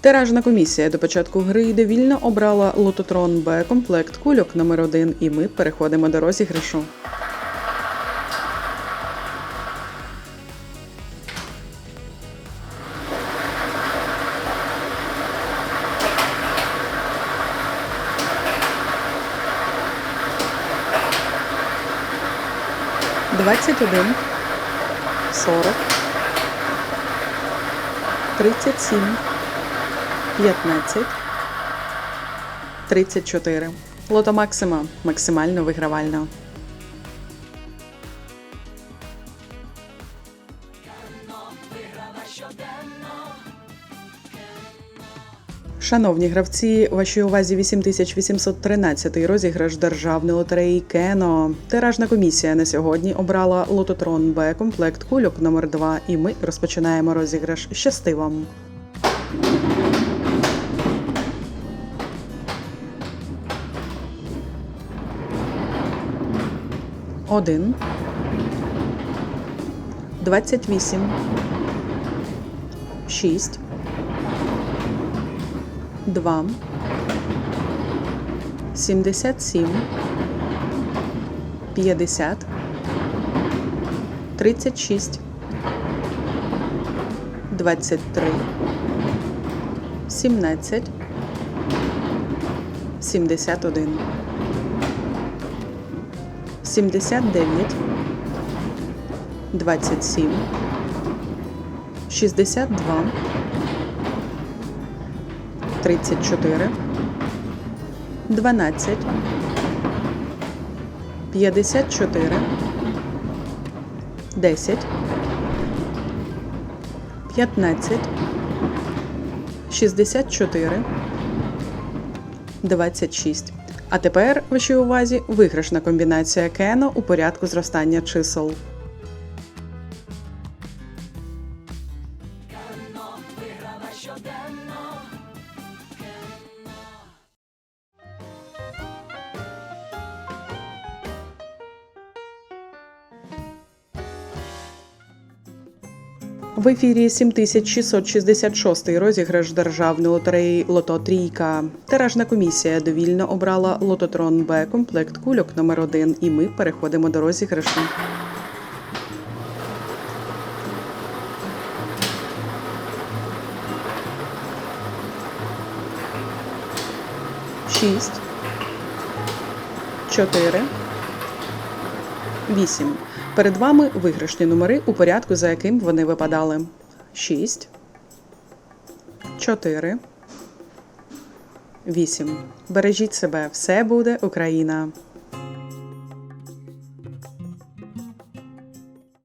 Тиражна комісія до початку гри довільно обрала лототрон Б комплект кульок номер 1 і ми переходимо до розіграшу. Двадцять один, сорок, тридцять сім. 15, 34. Лото Максима максимально вигравальна. Шановні гравці, вашій увазі 8813 розіграш державної лотереї Кено. Тиражна комісія на сьогодні обрала лототрон Б комплект кульок номер 2 і ми розпочинаємо розіграш. Щасти вам! 1, 28, 6, 2, 77, 50, 36, 23, 17, 71. 79, 27, 62, 34, 12, 54, 10, 15, 64, 26. А тепер вашій увазі виграшна комбінація Кено у порядку зростання чисел. В ефірі 7666 розіграш державної лотереї Лото Трійка. Тиражна комісія довільно обрала лототрон Б комплект кульок номер 1 і ми переходимо до розіграшу. Шість. Чотири. Вісім. Перед вами виграшні номери у порядку, за яким вони випадали. 6, 4, 8. Бережіть себе, все буде Україна!